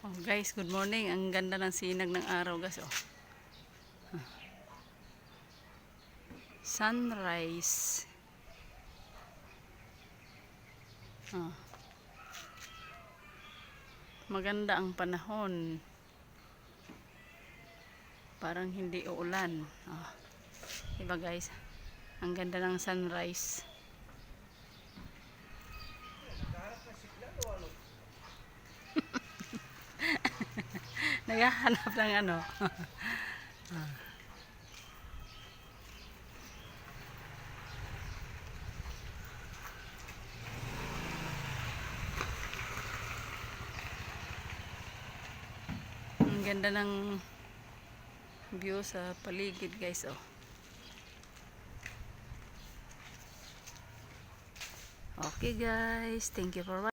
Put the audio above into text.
Guys, good morning. Ang ganda ng sinag ng araw, guys. Oh. Sunrise. Ah. Maganda ang panahon. Parang hindi uulan. Ah. Diba guys? Ang ganda ng sunrise. Naghahanap ng ano. Ang ganda ng view sa paligid guys oh. Okay guys, thank you for watching.